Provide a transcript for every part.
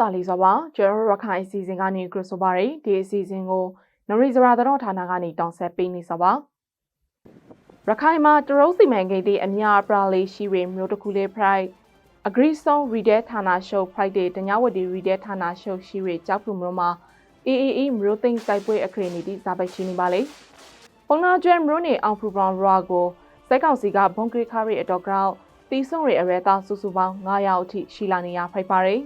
အားလုံးတာလီစွာပါကျွန်တော်တို့ရခိုင်အစီအစဉ်ကနေကြိုဆိုပါရယ်ဒီအစီအစဉ်ကိုနရီဇရာတော်ဌာနကနေတောင်းဆက်ပေးနေစွာပါရခိုင်မှာတရုတ်စီမံကိန်းတွေအများအပြားလေးရှိရမျိုးတစ်ခုလေး pride agree song reader ဌာနရှုပ် friday တညဝတီ reader ဌာနရှုပ်ရှိရကြောက်ဖူမျိုးမှာ AAE မျိုးသိန်းစိုက်ပွဲအခရီးနေသည့်ဇာပိုက်ရှိနေပါလေပုံနာကျွဲမျိုးနေအောင်ဖူဘရောင်ရာကိုစက်ကောင်စီကဘုံကရခရီအတော်ကောက်တီးဆုံရအရဲသားစုစုပေါင်း900အထိရှိလာနေရဖိုက်ပါရယ်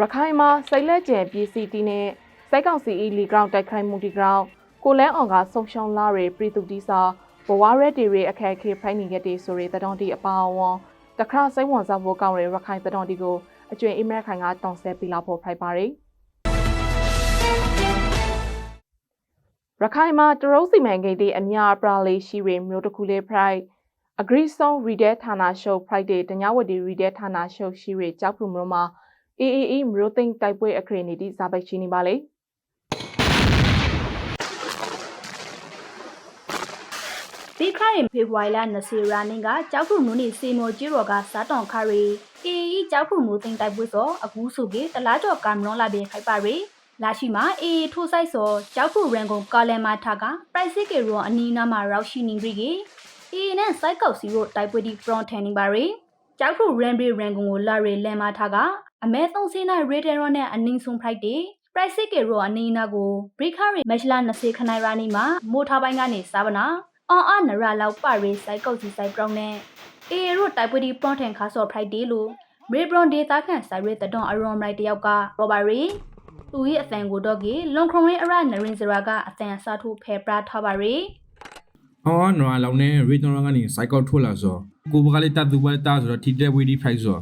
ရခိုင်မှာစိတ်လက်ကျန်ပြည်စီတီနဲ့စိုက်ကောင်စီအီလီဂရောင်းတိုက်ခိုက်မှုဒီဂရောင်းကိုလန်းအောင်ကဆုံရှုံလာရပြည်သူတီစာဘဝရဲတီရအခက်အခဲဖိုင်နေခဲ့တဲ့ဆိုရတဲ့တောင်းတီအပါအဝင်တခါစိတ်ဝင်စားဖို့ကောင်းတဲ့ရခိုင်တတောင်းတီကိုအကျွင်အမရခိုင်ကတောင်းဆဲပြလာဖို့ဖိုက်ပါရယ်ရခိုင်မှာတရုတ်စီမံကိန်းတွေအများအပြားလေးရှိရမျိုးတစ်ခုလေး pride agree song reader ဌာနရှုပ် friday တညဝတီ reader ဌာနရှုပ်ရှိရကြောက်ဖူမျိုးမှာ AAE မျိုးသိန်းတိုက်ပွဲအခရီးနေသည့်ဇာပိုက်ရှိနေပါလေဒီခရင်ဖေဖော်ဝါရီလ20ရာနေ့ကကြောက်ဖုံနုနေစေမော်ကြီးရော်ကစားတောင်ခရီအေအီကြောက်ဖုံနုသိမ့်တိုက်ပွဲစောအခုဆိုကေတလားကျော်ကမလွန်လာပြေခိုက်ပါရီလာရှိမှာအေအီထိုးဆိုင်စောကြောက်ဖုံရန်ကုန်ကာလန်မာထာကပရိုက်စစ်ကေရောအနီးနားမှာရောက်ရှိနေပြီကေအေအီနဲ့စိုက်ကောက်စီရောတိုက်ပွဲဒီဖရွန်ထန်နေပါရီကြောက်ဖုံရန်ဘီရန်ကုန်ကိုလာရီလန်မာထာက အမဲသုံးစင်းနိုင်ရေဒန်ရောနဲ့အနင်းဆုံးဖိုက်တေပရိုက်စစ်ကေရောအနီးနားကိုဘရိခရီမက်ရှလာ20ခနိုင်ရာနီမှာမိုထားပိုင်းကနေစားပနာအော်အနရလောက်ပါရီစိုက်ကုတ်စီစိုက်ပြောင်းနဲ့အေရိုတိုက်ပွေဒီပရွန်ထန်ခါဆော့ဖရိုက်ဒေးလို့မေဘရွန်ဒေတာခန့်ဆိုင်ရဲတဒွန်အရွန်ရိုက်တယောက်ကရောဘာရီသူ၏အသံကိုတော့ကေလွန်ခရုံရင်းအရနရင်စရာကအသံအစားထိုးဖဲပရာထားပါရီအော်နော်လောင်နေရီတော်ကနေစိုက်ကောက်ထွက်လာဆိုကိုဘကလေးတတ်သူပဲတာဆိုတော့ထိတဲ့ဝီဒီဖိုက်ဆို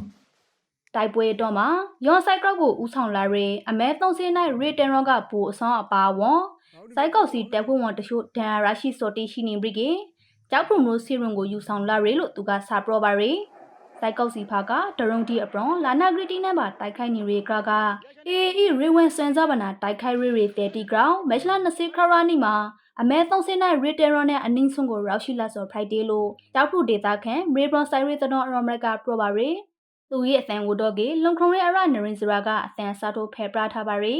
တိုက်ပွဲတော့မှာယွန်ဆိုင်ကောက်ကိုဥဆောင်လာရီအမဲသုံးစင်းနိုင်ရီတန်ရောကဘူအဆောင်အပါဝွန်စိုက်ကောက်စီတက်ဖို့ဝန်တချို့ဒန်ရရှိစော်တီရှိနေပြီကေကြောက်ဖုံမျိုးစီရွန်ကိုယူဆောင်လာရီလို့သူကစာပရောပါရီစိုက်ကောက်စီဖာကဒရုံတီအပရွန်လာနာဂရီတီနဲ့ပါတိုက်ခိုက်နေရီကကအေအီရီဝင်စန်ဇာဘနာတိုက်ခိုက်ရီရီ30ဂရောင်းမက်ချလာ20ခရာနီမှာအမဲသုံးစင်းနိုင်ရီတန်ရောနဲ့အနင်းဆုံးကိုရောက်ရှိလာစော်ဖရိုက်ဒေးလို့တောက်ဖုဒေတာခန်မေဘရွန်ဆိုင်ရီတတော်အရမရကပရောပါရီ သူ၏အသံကိုတော့ကေလုံခုံရဲအရနရင်စရာကအသံစားထိုးဖဲပရာထားပါရီ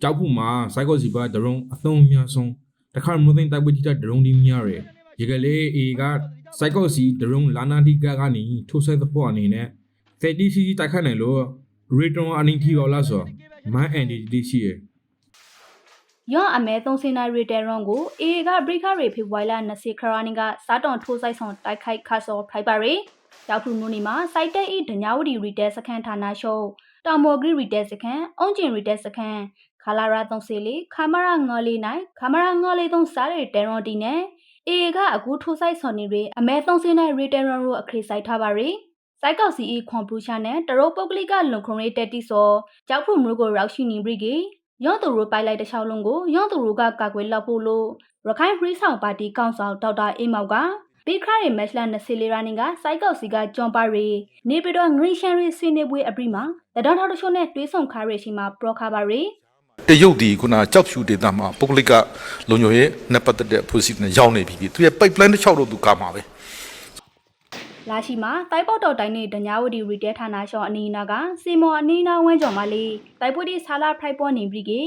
ကြောက်ဖူမှာစိုက်ကောက်စီပါဒရုံအသုံးအများဆုံးတခါမသိတိုက်ပွဲတိတဒရုံဒီများရယ်ရေကလေးအေကစိုက်ကောက်စီဒရုံလာနာဒီကကနေထိုးဆက်တဲ့ပေါ်အနေနဲ့ဖက်တီစီတိုက်ခတ်နိုင်လို့ရီတော်အနင်းထီရောလာဆိုမန်အန်ဒီဒီရှိရယ်ယော့အမဲသုံးစင်နိုင်ရီတဲရွန်ကိုအေကဘရိခရီဖေဖော်ဝါရီလ20ခရာနီကစားတောင်ထိုးဆိုင်ဆောင်တိုက်ခိုက်ခါဆော်ဖိုက်ပါရီ ရောက်ဖူနူနီမှာစိုက်တဲ့ဤဒညာဝတီရီတဲစခန်းဌာနရှုပ်တာမော်ဂရီရီတဲစခန်းအုံကျင်ရီတဲစခန်းခလာရာ34ခါမရာ9လေးနိုင်ခါမရာ9လေး3စားရီတဲရွန်တီနဲ့အေကအခုထိုးဆိုင်ဆော်နေရီအမဲသုံးစင်နိုင်ရီတဲရွန်ကိုအခရီးဆိုင်ထားပါရီစိုက်ကောက်စီအီခွန်ပလူရှာနဲ့တရုတ်ပုတ်ကလိကလုံခုံရေးတက်တီစောကြောက်ဖူမျိုးကိုရောက်ရှိနေပြီကေရော့သူရိုပိုက်လိုက်တဲ့၆လုံးကိုရော့သူရိုကကာကွယ်လောက်ဖို့လို့ရခိုင်ဖရီးဆောင်ပါတီကောင်ဆောင်ဒေါက်တာအေးမောက်က ဘီခရိုင်မက်လန်24ရာနင်ကစိုက်ကောက်စီကဂျွန်ပါရီနေပြီးတော့ငရီရှန်ရီစီနေပွဲအပြီးမှာတတော်ထောက်တချို့နဲ့တွေးဆောင်ခါရရှိမှာပရောခါပါရီတရုတ်ဒီခုနကြောက်ဖြူဒေတာမှာပုဂ္ဂလိကလုံခြုံရေးနဲ့ပတ်သက်တဲ့ဖွဲ့စည်းနဲ့ရောက်နေပြီသူရဲ့ pipeline တစ်ချောက်တော့သူကမှာပဲလာရှိမှာတိုက်ပေါက်တော်တိုင်းနဲ့ဒညာဝတီရီတဲဌာနရှောင်းအနီးနာကစီမော်အနီးနာဝန်းကျော်မှာလေးတိုက်ပွဲဒီဆာလာဖရိုက်ပေါ်နေပြီကေ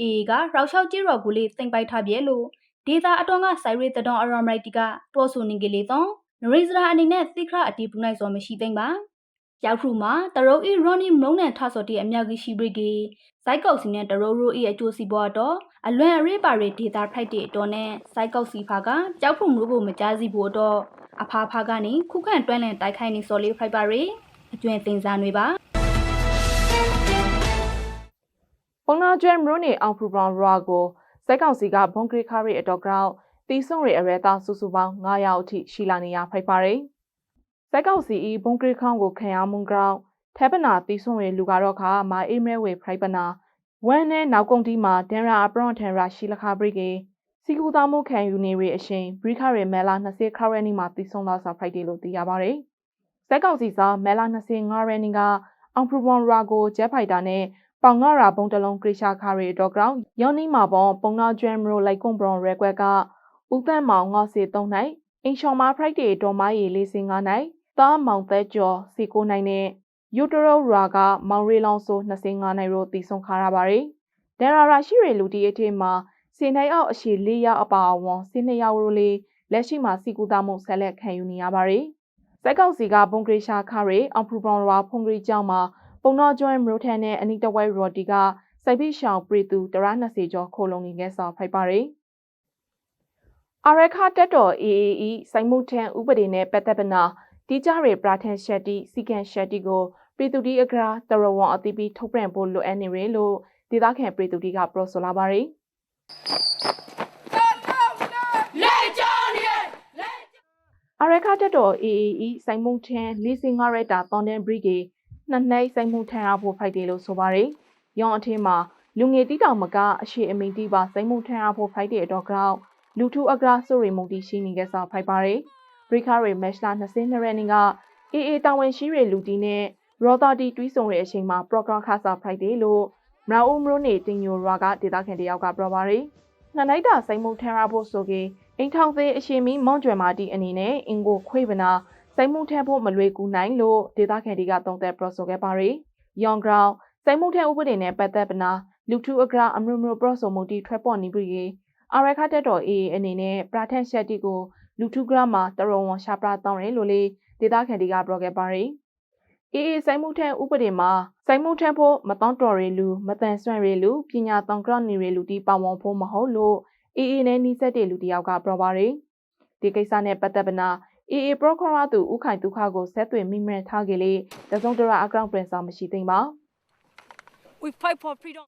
အေကရောက်လျှောက်ကြီးရော်ကူလေးတင်ပိုက်ထားပြဲလို့ ဒေတာအတော်ကဆိုင်ရီတတော်အရမရိုက်တီကပရိုဆိုနေကလေးတော့နရိစရာအနေနဲ့သိခရအတီးပူနိုင်စောမရှိသိမ့်ပါရောက်ခုမှာတရုတ်ဤရော်နီမုံနဲ့ထဆော်တီအမြောက်ကြီးရှိပြီကေဇိုက်ကောက်စီနဲ့တရုတ်ရိုးဤအကျိုးစီပေါ်တော့အလွန်အရေးပါရီဒေတာဖိုက်တီအတော်နဲ့ဇိုက်ကောက်စီဖာကကြောက်ဖုံမျိုးကိုမကြားစီဖို့တော့အဖာဖာကနေခုခံတွန်းလန်တိုက်ခိုင်းနေစော်လေးဖိုက်ပါရီအကျွင်တင်စားတွေပါပုံနာကျွဲမျိုးနေအောင်ဖူဘရောင်ရာကို စက်ကောင်စီကဘုံကရခရီအတော်ကောက်တီးဆုံရအရဲသားစုစုပေါင်း900အထိရှိလာနေရဖိုက်ပါရယ်စက်ကောင်စီဤဘုံကရခေါင်းကိုခံရမှုကြောင့်ထဲပနာတီးဆုံရလူကတော့ခါမာအေးမဲဝေဖရိုက်ပနာဝမ်နဲ့နောက်ကုန်းတီမှာဒန်ရာအပရွန်ထန်ရာရှိလခဘရိကေစီကူသားမှုခံယူနေရအရှင်ဘရိခရမဲလာ20ခရနီမှာတီးဆုံလာစာဖရိုက်ဒေလို့သိရပါတယ်စက်ကောင်စီစာမဲလာ25ရနီကအောင်ဖူဘွန်ရာကိုဂျက်ဖိုက်တာနဲ့ ပေါင်ငါရာဘုံတလုံးကရိရှာခါရီတော့ကောင်ယောနီမာပွန်ပုံနာကျွမ်မရိုလိုက်ကွန်ဘရွန်ရဲကွက်ကဦးသန့်မောင်ငေါစီ3နိုင်အင်ရှော်မာဖရိုက်တေတော်မရီလေးစင်9နိုင်သားမောင်သက်ကျော်စီ9နိုင်နဲ့ယူတရုရာကမောင်ရီလောင်ဆို25နိုင်ရိုတည်ဆုံခါရပါတယ်။ဒန်ရာရာရှိရလူတီအထင်းမှာစင်နိုင်အောက်အရှိ၄ရောက်အပါအဝင်စင်နှစ်ယောက်ရိုလေးလက်ရှိမှာစီကူတာမှုဆက်လက်ခံယူနေရပါတယ်။စက်ကောက်စီကဘုံဂရီရှာခရီအောင်ဖရူဘောင်ရာဖုန်ဂရီကျောင်းမှာ ပုံတော်ကျွမ်းမရိုထန်နဲ့အနီတဝဲရော်တီကစိုက်ပိရှောင်ပရီတူတရ20ကျော်ခိုလုံနေခဲ့စာဖိုက်ပါတယ်။အရခတက်တော် AAE စိုက်မှုထန်ဥပဒေနဲ့ပတ်သက်ပနာတီကြရေပရာထန်ရှက်တီစီကန်ရှက်တီကိုပြည်သူတီအကရာတရဝံအတိပီထုတ်ပြန်ဖို့လိုအပ်နေရလို့ဒေသခံပြည်သူတီကပြောဆိုလာပါတယ်အရခတက်တော် AAE စိုက်မှုထန်လေးစင်ငါရက်တာတောန်တန်ဘရီဂေ နှစ်နှိုက်စိုက်မှုထန်အဖို့ဖိုက်တယ်လို့ဆိုပါတယ်။ရောင်အထင်းမှာလူငယ်တီတောင်မကအရှိအမိန်တီပါစိုက်မှုထန်အဖို့ဖိုက်တဲ့အတော့ကြောင့်လူထုအကရာဆိုရီမုန်တီရှိနေခဲ့စာဖိုက်ပါတယ်။ဘရီခါရီမက်ရှလာ22ရက်နေ့က AA တာဝန်ရှိရလူတီနဲ့ရော်တာတီတွီးဆုံတဲ့အချိန်မှာပရိုဂရမ်ခါစာဖိုက်တယ်လို့မရာဦးမရိုနေတင်ညိုရွာကဒေသခံတယောက်ကပြောပါတယ်။နှစ်နိုင်တာစိုက်မှုထန်ရဖို့ဆိုကေအိမ်ထောင်သေးအရှင်မီမွန်ကျွယ်မာတီအနေနဲ့အင်ကိုခွေးပနာ စိုက်မှုထန်ဖို့မလွယ်ကူနိုင်လို့ဒေသခံတွေကသုံးသပ်ပြောဆိုခဲ့ပါတယ်။ Young Ground စိုက်မှုထန်ဥပဒေနဲ့ပတ်သက်ပနာလူထုအကရာအမျိုးမျိုးပြောဆိုမှုတီထွက်ပေါ်နေပြီရေအရခတက်တော် AA အနေနဲ့ပရာထန်ရှက်တီကိုလူထုကရမှာတရဝံရှာပရာတောင်းတယ်လို့လေဒေသခံတွေကပြောခဲ့ပါတယ်။ AA ဆိုင်မှုထက်ဥပဒေမှာဆိုင်မှုထက်ဖို့မတောင်းတော်ရလူမတန်ဆွမ်းရလူပညာတောင်ကရနေရလူတီပါဝင်ဖို့မဟုတ်လို့ AA နဲ့နှိစက်တဲ့လူတယောက်ကပြောပါတယ်။ဒီကိစ္စနဲ့ပတ်သက်ပနာ AA ပရိုခရာသူဥခိုင်ဒုက္ခကိုဆက်သွယ်မိမရထားကြလေတစုံတရာအကောင့်ပြင်စာမရှိသိမ်းပါ We fight for freedom.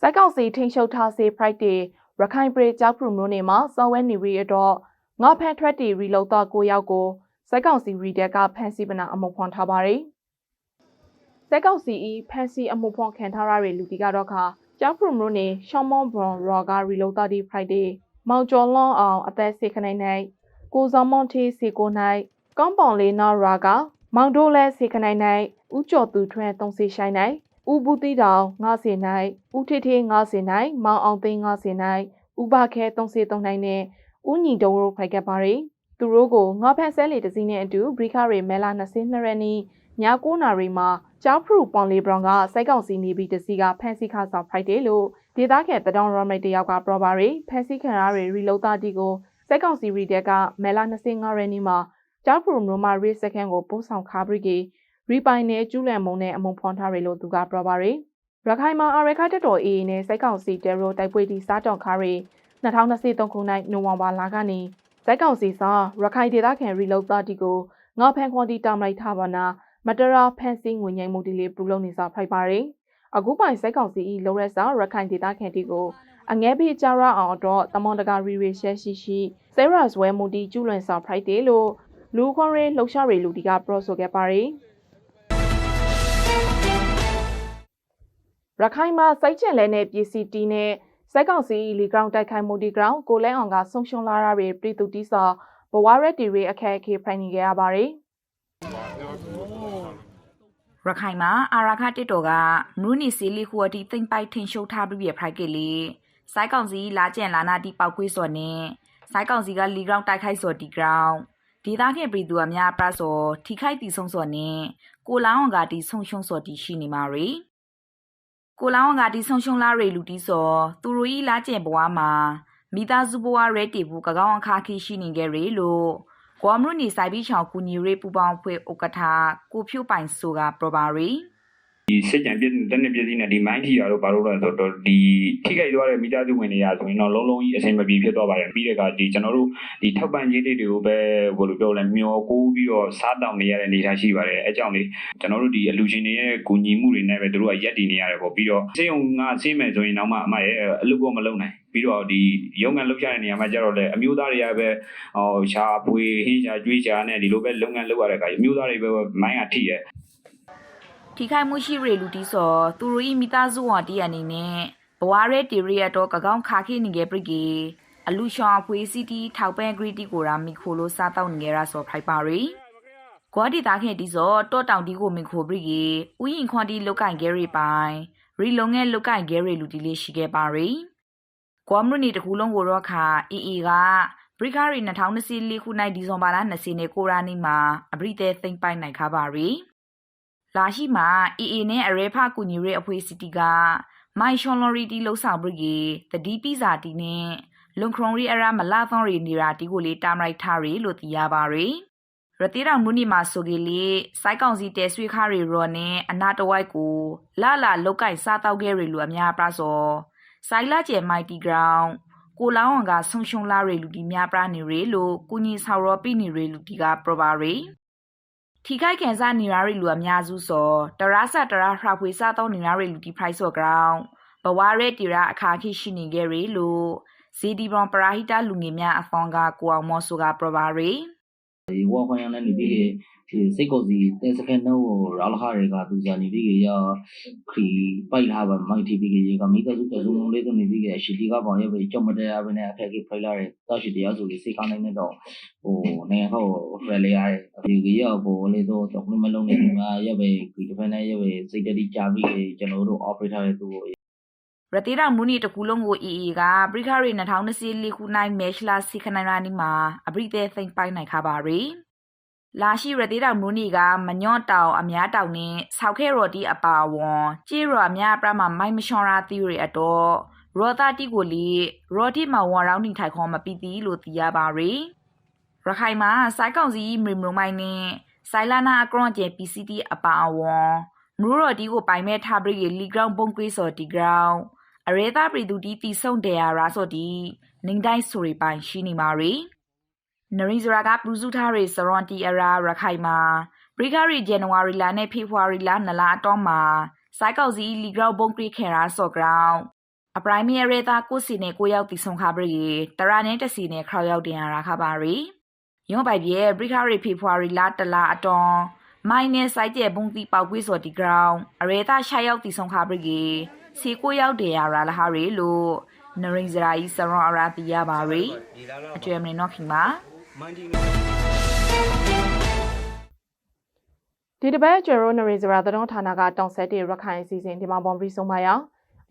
စက်ကောက်စီထိန်ရှုပ်ထားစေ Friday ရခိုင်ပြည်ကြောက်ပရုမျိုးနေမှာစောဝဲနေရီတော့ငါဖန်ထွက်တီရီလောက်တော့ကိုယောက်ကိုစက်ကောက်စီရီတက်ကဖန်စီပနာအမှုဖွန်ထားပါတယ်စက်ကောက်စီဤဖန်စီအမှုဖွန်ခံထားရတဲ့လူတီကတော့ခါကြောက်ပရုမျိုးနေရှောင်းမွန်ဘွန်ရော်ကရီလောက်တော့ဒီ Friday မောင်ကျော်လွန်အောင်အသက်စေခနိုင်နိုင် ကိုစောမွန်တီစီကိုနိုင်ကောင်းပောင်လေးနော်ရာကမောင်တို့လဲစေခနိုင်နိုင်ဥကျော်သူထွန်းတုံးစီဆိုင်နိုင်ဦးဘူးတီတောင်ငါစေနိုင်ဦးထေထေငါစေနိုင်မောင်အောင်သိန်းငါစေနိုင်ဥပခဲတုံးစေတုံးနိုင်နဲ့ဦးညီတုံးတို့ဖိုက်ခဲ့ပါရီသူတို့ကိုငါဖက်ဆဲလီတစည်းနဲ့အတူဘရီခရီမဲလာ22ရက်နေ့ည9နာရီမှာကျောက်ဖရူပွန်လီဘရောင်ကစိုက်ကောင်စီနေပြီးတစည်းကဖန်စီခါဆောင်ဖိုက်တယ်လို့ဒေသခံတဒေါင်ရမိတ်တယောက်ကပြောပါရီဖန်စီခံရတွေရီလုံးသားတီကို စိုက်ကောင်စီရီတက်ကမဲလာ25ရက်နေ့မှာကျောက်ဖရူမျိုးမရီစကန်ကိုပို့ဆောင်ခါဘရီကီရီပိုင်နဲ့ကျူးလန်မုံနဲ့အမုံဖွန်ထားရလို့သူကပြောပါရီရခိုင်မှာအရခတက်တော်အေးနဲ့စိုက်ကောင်စီတဲရိုတိုက်ပွဲတီစားတောင်ခါရီ2023ခုနှစ်နိုဝင်ဘာလကနေဇက်ကောင်စီစာရခိုင်ဒေသခံရီလုတ်သားတီကိုငါဖန်ခွန်တီတာမလိုက်ထားပါနာမတရာဖန်စီငွေငိမ့်မှုတီလေးပြုလုပ်နေစာဖိုက်ပါတယ်အခုပိုင်ဇက်ကောင်စီဤလုံရက်စာရခိုင်ဒေသခံတီကို အငဲဖေးကြရအောင်တော့တမွန်တကာရီရီရှက်ရှိရှိဆဲရာဇဝဲမူတီကျူးလွန်စာဖိုက်တယ်လို့လူခွန်ရီလှုပ်ရှားရီလူတီကပရောဆိုခဲ့ပါတယ်ရခိုင်မှာစိုက်ကျင်လဲနဲ့ပြည်စီတီနဲ့စက်ကောင်စီလီဂရောင်းတိုက်ခိုက်မှုဒီဂရောင်းကိုလဲအောင်ကဆုံရှုံလာရတဲ့ပြည်သူတိစာဘဝရက်တီရီအခက်အခဲဖိုင်နေကြရပါတယ်ရခိုင်မှာအာရခတစ်တော်ကမရူနီစီလီခူအတီသိမ့်ပိုက်ထင်ရှုပ်ထားပြီးပြဖိုက်ကလေး စိုက်ကောင်စီလာကျန်လာနာတီပောက်ကွေးစော်နဲ့စိုက်ကောင်စီကလီဂရောင်းတိုက်ခိုက်စော်တီဂရောင်းဒေသခင်ပြည်သူအများပရစော်ထိခိုက်တီဆုံးစော်နဲ့ကိုလောင်းအောင်ကတီဆုံရှုံစော်တီရှိနေမှာရီကိုလောင်းအောင်ကတီဆုံရှုံလာရီလူတီစော်သူတို့ဤလာကျန်ဘဝမှာမိသားစုဘဝရဲတီဘူးကကောင်းအခါခိရှိနေကြရီလို့ကွာမရုနီဆိုင်ပြီးချောင်ကူညီရေးပူပေါင်းဖွဲ့ဥက္ကဋ္ဌကိုဖြိုးပိုင်ဆိုကပရပါရီ ဒီစစ်ကြံပြည့်တဲ့နှစ်ပြည့်စည်နဲ့ဒီမိုင်းထီရတော့ဘာလို့လဲဆိုတော့ဒီထိခိုက်သွားတဲ့မိသားစုဝင်တွေရဆိုရင်တော့လုံးလုံးကြီးအဆင်မပြေဖြစ်သွားပါတယ်ပြီးတဲ့အခါဒီကျွန်တော်တို့ဒီထောက်ပံ့ရေးလေးတွေကိုပဲဘယ်လိုပြောလဲမျောကိုးပြီးတော့စားတောင်းနေရတဲ့အနေအထားရှိပါတယ်အဲကြောင့်လေကျွန်တော်တို့ဒီအလူရှင်တွေရဲ့ဂူညီမှုတွေနဲ့ပဲတို့ကရက်တည်နေရတယ်ပေါ့ပြီးတော့စေယုံငါဆင်းမယ်ဆိုရင်တော့မှအမရဲ့အလုပ်ကောမလုပ်နိုင်ပြီးတော့ဒီရုံးကန်လုပ်ရတဲ့နေရာမှာကျတော့လေအမျိုးသားတွေကပဲဟိုရှားပွေဟင်းရှားကျွေးရှားနဲ့ဒီလိုပဲလုပ်ငန်းလုပ်ရတဲ့အခါအမျိုးသားတွေပဲမိုင်းကထိရဲ့ ထိခိုက်မှုရှိရေလူတီစောသူတို့ဤမိသားစုဝတီအနေနဲ့ဘဝရဲတီရီရတော့ကကောင်းခါခိနေကြပရိကေအလူရှောင်းအဖွေးစီတီထောက်ပန်ဂရီတီကိုရာမီခိုလိုစားတောက်နေရဆိုဖိုက်ပါရီဂွာဒီတာခင်တီစောတော့တောင်တီကိုမင်ခိုပရိကေဥယင်ခွန်တီလုတ်ကင်ဂဲရီပိုင်ရီလုံငဲလုတ်ကင်ဂဲရီလူတီလေးရှိခဲ့ပါရီဂွာမရနီတကူလုံးကိုတော့ခါအီအီကဘရိကာရီ2024ခုနှစ်ဒီဇွန်ဘာလ20နေ့ကိုရာနီမှာအပရိတဲသိမ့်ပိုင်နိုင်ခါပါရီ လာရှိမှာ AA နဲ့ အရဲဖကူညီရဲအဖွဲ့စီတီကမိုင်ရှွန်လော်ရီတီလှုပ်ဆောင်ပြီးတဒီပီဇာတီနဲ့လွန်ခရွန်ရီအရာမလာသောရီနီရာတီကိုလေးတာမလိုက်ထားရီလို့သိရပါရယ်ရတိတော်မူနီမှာဆိုကေလေစိုက်ကောင်စီတဲဆွေခါရီရော်နဲ့အနာတဝိုက်ကိုလာလာလောက်ကင်စားတောက်ခဲ့ရီလူအများပရာစောဆိုင်လာကျဲမိုက်တီဂရောင်းကိုလောင်းအောင်ကဆုံရှုံလာရီလူဒီများပရာနေရီလို့ကုညီဆော်ရောပိနေရီလူဒီကပရပါရီ ထိခိုက်ကန်စားနေရရီလူအများစုစောတရာဆတရာဖရာဖွေစားတော့နေရရီလူဒီပရိုက်စောဂရောင်းဘဝရဲတီရာအခါခိရှိနေခဲ့ရီလို့ဇီဒီဘွန်ပရာဟိတလူငယ်များအဖောင်းကကိုအောင်မော့ဆိုကပရပါရီ ဒီဝါခွန်ရနဲ့နေပြီးဒီစိတ်ကိုစီတဲစကန်တော့ရာလခတွေကသူစားနေပြီးရခရီပိုက်လာပါမိုက်တီပြီးရကမိကစုတစုံလုံးလေးကနေပြီးရရှိတီကပေါင်ရပဲကြောက်မတရားပဲနဲ့အခက်ကြီးဖိုက်လာတဲ့တောက်ရှိတရားဆိုလေးစိတ်ကောင်းနိုင်တော့ဟိုနေဟောဖရလေးရဒီကြီးရပေါ်လေးတော့တော့မလုံးနေမှာရပဲဒီတစ်ဖက်နဲ့ရပဲစိတ်တတိကြပြီးကျွန်တော်တို့ operator ရဲ့သူ့ကို ရတိရမူနီတကူလုံးကို EE ကပရိခရီ2024ခုနိုင်မဲရှလာစီခနိုင်ရာနီမှာအပရိသေးသိမ့်ပိုင်နိုင်ခပါရီလာရှိရတိရမူနီကမညော့တောင်အများတောင်နဲ့ဆောက်ခဲရော်တီအပါဝွန်ကြေးရော်အများပရမမိုင်မရှောရာသီရီအတော့ရောတာတီကိုလီရော်တီမဝွန်ရောင်းနေထိုင်ခေါ်မပီတီလို့သိရပါရီရခိုင်မှာစိုက်ကောင်စီမရီမရိုမိုင်းနဲ့ဆိုင်လာနာအကရွန်ကျဲ PCT အပါအဝွန်မရူရော်တီကိုပိုင်မဲ့ထားပြီးလီဂရောင်းဘုံကွေးစော်တီဂရောင်း အရေသားပြည်သူတီတီဆုံတယ်ရာရာဆိုဒီနင်းတိုင်းဆိုရီပိုင်ရှိနေမာရီနရီဇရာကပလူစုထားရီစရွန်တီအရာရခိုင်မှာပရိခရီဇန်နဝါရီလာနဲ့ဖေဖော်ဝါရီလနလာအတော့မှာစိုက်ကောက်စီလီဂရောဘုံကရီခေရာဆော့ဂရောင်းအပရိုင်မီရဲသားကိုစီနဲ့ကိုရောက်တီဆုံခါပရီတရာနဲ့တစီနဲ့ခရောက်ရောက်တင်ရတာခပါရီရုံးပိုက်ပြဲပရိခရီဖေဖော်ဝါရီလတလာအတော့မိုင်းနဲ့စိုက်ကျဲဘုံတီပေါက်ကွေးစော်ဒီဂရောင်းအရေသားရှာရောက်တီဆုံခါပရီ စီကိုရောက်တယ်ရလာဟာရီလို့နရိဇရာကြီးစရွန်အရာတီရပါရီအကျွေးမနေတော့ခင်ပါဒီတစ်ပတ်ကျွယ်ရိုနရီဇရာသတင်းဌာနကတောင်ဆက်တဲ့ရခိုင်အစီအစဉ်ဒီမှာပုံပြီးဆုံးပါရအောင်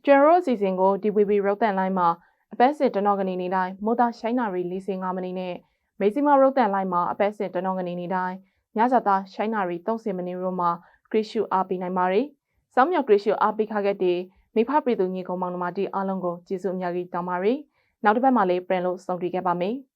ကျွယ်ရိုအစီအစဉ်ကို DVB ရုပ်သံလိုင်းမှာအပတ်စဉ်တနောကနေနေတိုင်းမိုတာရှိုင်းနာရီ45မိနစ်နဲ့မေစီမာရုပ်သံလိုင်းမှာအပတ်စဉ်တနောကနေနေတိုင်းညဇာတာရှိုင်းနာရီ30မိနစ်ရိုမှာဂရစ်ရှူအားပေးနိုင်ပါတယ်။စောင်းမြောက်ဂရစ်ရှူအားပေးခခဲ့တဲ့ မိဖပြည်သူညီကောင်မောင်နှမတီအားလုံးကိုကျေးဇူးအများကြီးတောင်းပါရစေ။နောက်တစ်ပတ်မှာလည်းပြန်လို့ဆုံတွေ့ခဲ့ပါမယ်။